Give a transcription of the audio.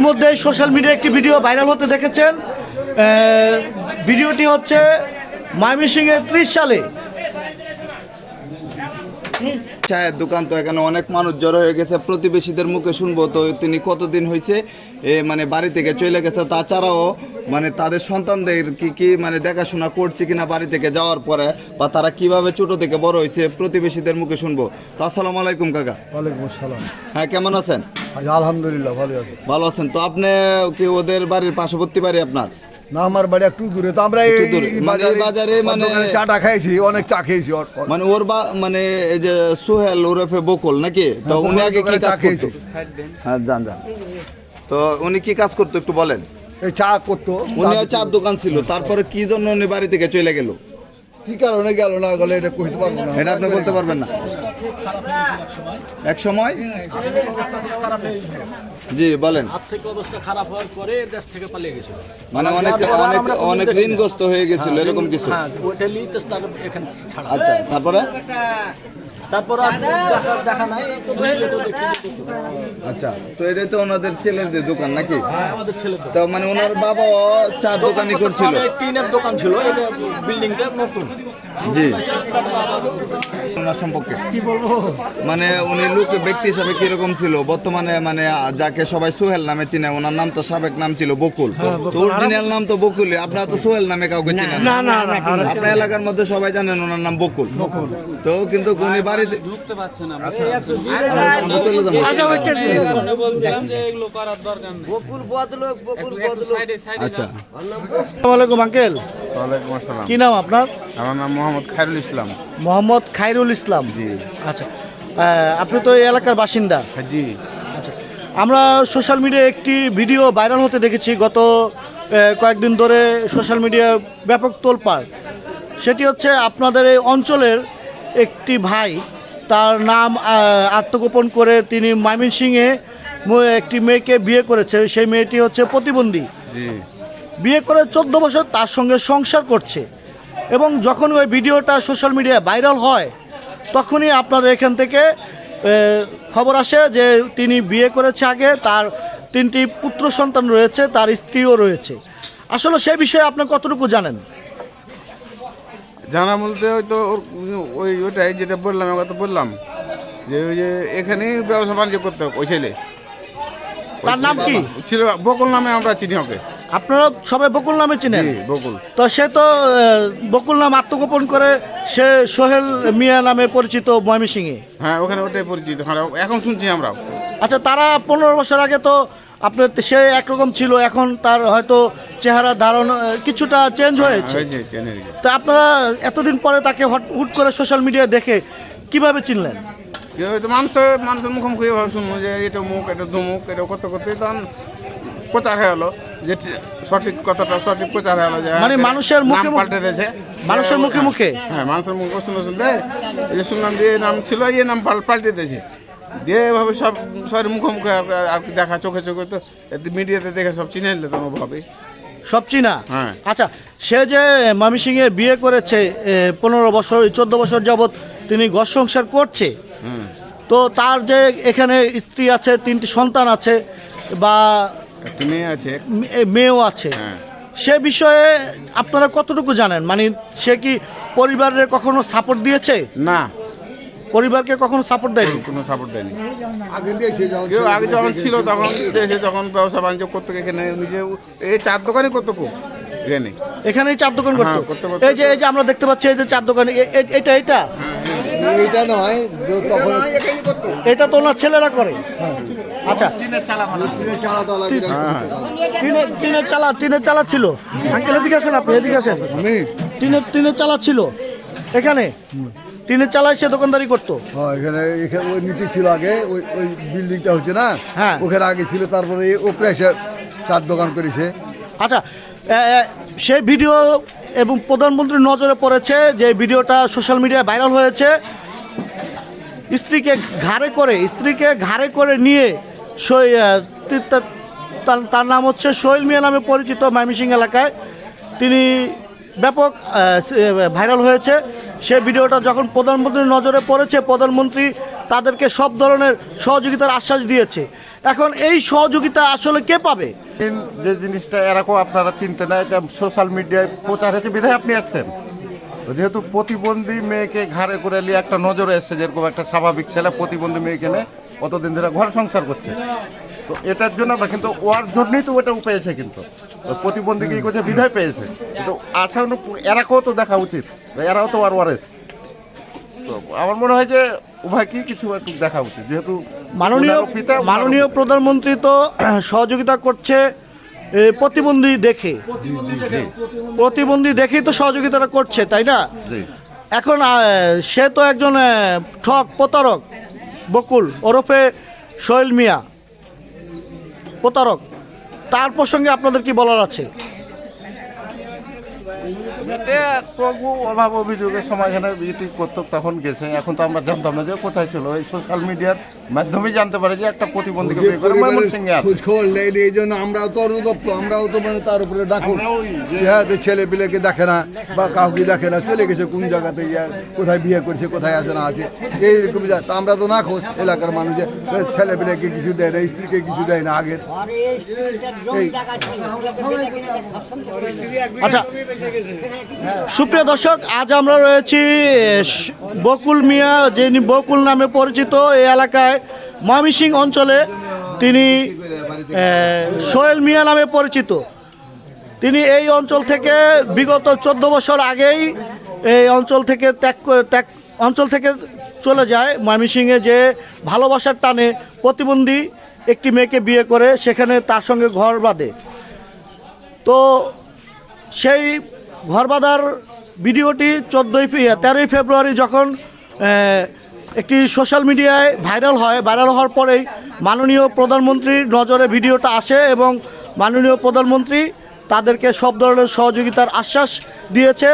ইতিমধ্যে সোশ্যাল মিডিয়ায় একটি ভিডিও ভাইরাল হতে দেখেছেন। ভিডিওটি হচ্ছে ময়মনসিংহের ত্রিশ সালে। চায়ের দোকান তো এখানে অনেক মানুষ জড়ো হয়ে গেছে প্রতিবেশীদের মুখে শুনব তো তিনি কতদিন হয়েছে এ মানে বাড়ি থেকে চলে গেছে তাছাড়াও মানে তাদের সন্তানদের কি কি মানে দেখাশোনা করছে কিনা বাড়ি থেকে যাওয়ার পরে বা তারা কীভাবে ছোট থেকে বড় হয়েছে প্রতিবেশীদের মুখে শুনব। তো আসসালামু আলাইকুম কাকা। ওয়ালাইকুম আসসালাম। হ্যাঁ কেমন আছেন? আলহামদুলিল্লাহ ভালো আছে। ভালো আছেন। তো আপনি কি ওদের বাড়ির পার্শ্ববর্তী বাড়ি আপনার? না আমার বাড়ি একটু দূরে। তো আমরা এই দূরে। এই মানে বাজারে মানে- চাটা খাইছি অনেক চা খেয়েছি মানে ওর বা মানে এই যে সোহেল ওরফে বকুল নাকি? তো হ্যাঁ, উনি আগে কি চা কাজ খেয়েছি। হ্যাঁ জান জান তো উনি কি কাজ করতো একটু বলেন। এই চা করতো। উনি চার দোকান ছিল। তারপরে কি জন্য উনি বাড়ি থেকে চলে গেল? কি কারণে গেল না গেলে এটা কইতে পারব না। এটা আপনি বলতে পারবেন না। এক সময় জি বলেন। আর্থিক অবস্থা খারাপ হওয়ার পরে দেশ থেকে পালিয়ে গেছিল। মানে অনেক অনেক অনেক ঋণগ্রস্ত হয়ে গেছিল এরকম কিছু। হ্যাঁ ওইটা লিতে তার এখানে ছাড়া। আচ্ছা তারপরে? তারপর দেখা দেখা নাই আচ্ছা তো এটা তো ওনাদের ছেলেদের দোকান নাকি? আমাদের ছেলে তো তো মানে ওনার বাবা চা দোকানই করছিল। টিনের দোকান ছিল এটা বিল্ডিংটা নতুন। জি। ওনার সম্পর্কে। কি বলব? মানে উনি লোক ব্যক্তি হিসাবে কীরকম ছিল? বর্তমানে মানে যাকে সবাই সোহেল নামে চিনে ওনার নাম তো সাবেক নাম ছিল বকুল। তো অরিজিনাল নাম তো বকুলই আপনারা তো সোহেল নামে কাউকে চিনেন না। না না আপনার এলাকার মধ্যে সবাই জানেন ওনার নাম বকুল। তো কিন্তু উনি বাড়িতে ঢুকতে পারছে না আমরা চলে যাব। আচ্ছা আসসালামু আলাইকুম আঙ্কেল। ওয়ালাইকুম আসসালাম। কি নাম আপনার? আমার নাম মোহাম্মদ খায়রুল ইসলাম। মোহাম্মদ খাইরুল ইসলাম। জি। আচ্ছা। আহ, আপনি তো এই এলাকার বাসিন্দা। জি। আচ্ছা আমরা সোশ্যাল মিডিয়ায় একটি ভিডিও ভাইরাল হতে দেখেছি গত কয়েকদিন ধরে সোশ্যাল মিডিয়া ব্যাপক তোলপাড়। সেটি হচ্ছে আপনাদের এই অঞ্চলের একটি ভাই তার নাম আত্মগোপন করে তিনি ময়মনসিংহে একটি মেয়েকে বিয়ে করেছে। সেই মেয়েটি হচ্ছে প্রতিবন্ধী। বিয়ে করে চোদ্দ বছর তার সঙ্গে সংসার করছে এবং যখন ওই ভিডিওটা সোশ্যাল মিডিয়ায় ভাইরাল হয় তখনই আপনাদের এখান থেকে খবর আসে যে তিনি বিয়ে করেছে আগে তার তিনটি পুত্র সন্তান রয়েছে তার স্ত্রীও রয়েছে। আসলে সে বিষয়ে আপনি কতটুকু জানেন? জানা বলতে হয়তো ওর- ওই ওটাই যেটা বললাম আমরা তো বললাম। যে ওই যে এখানেই ব্যবসা বাণিজ্য করতে হবে ওই ছেলে। তার নাম কি? ছিল বকুল নামে আমরা চিনি ওকে। আপনারা সবাই বকুল নামে চিনেন? বকুল। তো সে তো বকুল নাম আত্মগোপন করে সে সোহেল মিয়া নামে পরিচিত ময়মনসিংহে? হ্যাঁ ওখানে ওটাই পরিচিত। হ্যাঁ এখন শুনছি আমরা। আচ্ছা তারা পনেরো বছর আগে তো আপনার সে একরকম ছিল এখন তার হয়তো চেহারা ধারণ কিছুটা চেঞ্জ হয়েছে। হয়েছে। তো আপনারা এতদিন পরে তাকে হট- করে সোশ্যাল মিডিয়া দেখে কীভাবে চিনলেন? কেউ হয়তো মানুষ মানুষের মুখোমুখি ভাবে শুনব যে এটা মুখ এটা ধুমুক এটা করতে করতে তখন প্রচার হয়ে গেলো। যে সঠিক কথাটা সঠিক প্রচার হয়ে গেলো যে মানে হ্যাঁ, মানুষের মুখে পাল্টে দিয়েছে মানুষের মুখে মুখে? হ্যাঁ মানুষের মুখে শুনতে শুনতে এই যে শুনলাম যে নাম ছিল এই নাম পাল- পাল্টে দিয়েছে দিয়ে এভাবে সব সবার মুখোমুখি আর আর কি দেখা চোখে চোখে তো মিডিয়াতে দেখে সব চিনে নিলে তোমার ভাবে সব চিনা? হ্যাঁ। আচ্ছা সে যে ময়মনসিংহে বিয়ে করেছে পনেরো বছর চোদ্দ বছর যাবৎ তিনি ঘর সংসার করছে? তো তার যে এখানে স্ত্রী আছে তিনটি সন্তান আছে বা একটা মেয়ে আছে? মে- মেয়েও আছে। হ্যাঁ। সে বিষয়ে আপনারা কতটুকু জানেন? মানে সে কি পরিবারের কখনো সাপোর্ট দিয়েছে? না। পরিবারকে কখনো সাপোর্ট দেয়নি? কোনো সাপোর্ট দেয়নি। আগে দিয়েছে যখন কেউ ছিল, আগে যখন ছিল তখন দেশে যখন ব্যবসা বাণিজ্য করতো এখানে নিজে এই চার দোকানই করতো খুব এখানে। এখানেই চার দোকান হ্যাঁ, করতো করতে করতে- এই যে এই যে আমরা দেখতে পাচ্ছি এই যে চার দোকান এ- এ- এটা এটা? এইটা নয় যে তখন এটা তো ওনার ছেলেরা করে। আচ্ছা। হ্যাঁ। টিনের টিনের চালা টিনের চালা ছিল। আঙ্কেল এদিকে আসেন আপনি এদিকে আসেন। টিনের টিনের চালা ছিল। এখানে? টিনের চালায় সে দোকানদারি করতো। হ্যাঁ এখানে এখানে ওই নিচে ছিল আগে ওই ওই বিল্ডিংটা হচ্ছে না? হ্যাঁ। ওখানে আগে ছিল তারপরে ওপরে এসে চার দোকান করেছে। আচ্ছা সেই ভিডিও এবং প্রধানমন্ত্রীর নজরে পড়েছে যে ভিডিওটা সোশ্যাল মিডিয়ায় ভাইরাল হয়েছে। স্ত্রীকে ঘাড়ে করে স্ত্রীকে ঘাড়ে করে নিয়ে তার- নাম হচ্ছে সোহেল মিয়া নামে পরিচিত ময়মনসিং এলাকায়। তিনি ব্যাপক ভাইরাল হয়েছে। সে ভিডিওটা যখন প্রধানমন্ত্রীর নজরে পড়েছে, প্রধানমন্ত্রী তাদেরকে সব ধরনের সহযোগিতার আশ্বাস দিয়েছে। এখন এই সহযোগিতা আসলে কে পাবে? যে জিনিসটা এরকম আপনারা চিনতে না, এটা সোশ্যাল মিডিয়ায় প্রচার হয়েছে, বিধায় আপনি আসছেন। যেহেতু প্রতিবন্ধী মেয়েকে ঘাড়ে করে নিয়ে একটা নজরে এসছে, যেরকম একটা স্বাভাবিক ছেলে প্রতিবন্ধী মেয়েকে নিয়ে কতদিন ধরে ঘর সংসার করছে। তো এটার জন্য আমরা কিন্তু ওর জন্যই তো ওটা পেয়েছে কিন্তু। প্রতিবন্ধী কি করছে? বিধায় পেয়েছে। কিন্তু আশা এরাকেও তো দেখা উচিত। এরাও তো আর ওয়ারেস। তো আমার মনে হয় যে উভয়কেই কিছু একটু দেখা উচিত। যেহেতু মাননীয় মাননীয় প্রধানমন্ত্রী তো সহযোগিতা করছে প্রতিবন্ধী দেখে। প্রতিবন্ধী দেখেই তো সহযোগিতাটা করছে তাই না? এখন সে তো একজন ঠক প্রতারক। বকুল ওরফে সোহেল মিয়া। প্রতারক। তার প্রসঙ্গে আপনাদের কি বলার আছে? এটা তবু অভাব অভিযোগের সময় এখানে ইটি করতো তখন গেছে এখন তো আমরা জানতাম না যে কোথায় ছিল। এই সোশ্যাল মিডিয়ার মাধ্যমেই জানতে পারে যে একটা প্রতিবন্ধীকে বিয়ে করে ময়মনসিংহে আছে। খোঁজ খবর নেয়নি এই জন্য আমরাও তো অনুতপ্ত আমরাও তো মানে তার উপরে ডাকো। যে- হ্যাঁ যে ছেলে পেলেকে দেখে না বা কাউকে দেখে না চলে গেছে কোন জায়গাতে ইয়া, কোথায় বিয়ে করছে কোথায় আছে না আছে এইরকম যা- তা আমরা তো না খোঁজ। এলাকার মানুষে ছেলে পেলেকে কিছু দেয় না স্ত্রীকে কিছু দেয় না আগের। এই আচ্ছা সুপ্রিয় দর্শক, আজ আমরা রয়েছি বকুল মিয়া, যিনি বকুল নামে পরিচিত এই এলাকায় ময়মিসিং অঞ্চলে, তিনি সোহেল মিয়া নামে পরিচিত। তিনি এই অঞ্চল থেকে বিগত চোদ্দ বছর আগেই এই অঞ্চল থেকে ত্যাগ ত্যাগ, অঞ্চল থেকে চলে যায়। ময়মনসিংহে যে ভালোবাসার টানে প্রতিবন্ধী একটি মেয়েকে বিয়ে করে, সেখানে তার সঙ্গে ঘর বাঁধে। তো সেই ঘর বাঁধার ভিডিওটি চোদ্দোই তেরোই ফেব্রুয়ারি যখন একটি সোশ্যাল মিডিয়ায় ভাইরাল হয়, ভাইরাল হওয়ার পরেই মাননীয় প্রধানমন্ত্রীর নজরে ভিডিওটা আসে এবং মাননীয় প্রধানমন্ত্রী তাদেরকে সব ধরনের সহযোগিতার আশ্বাস দিয়েছে।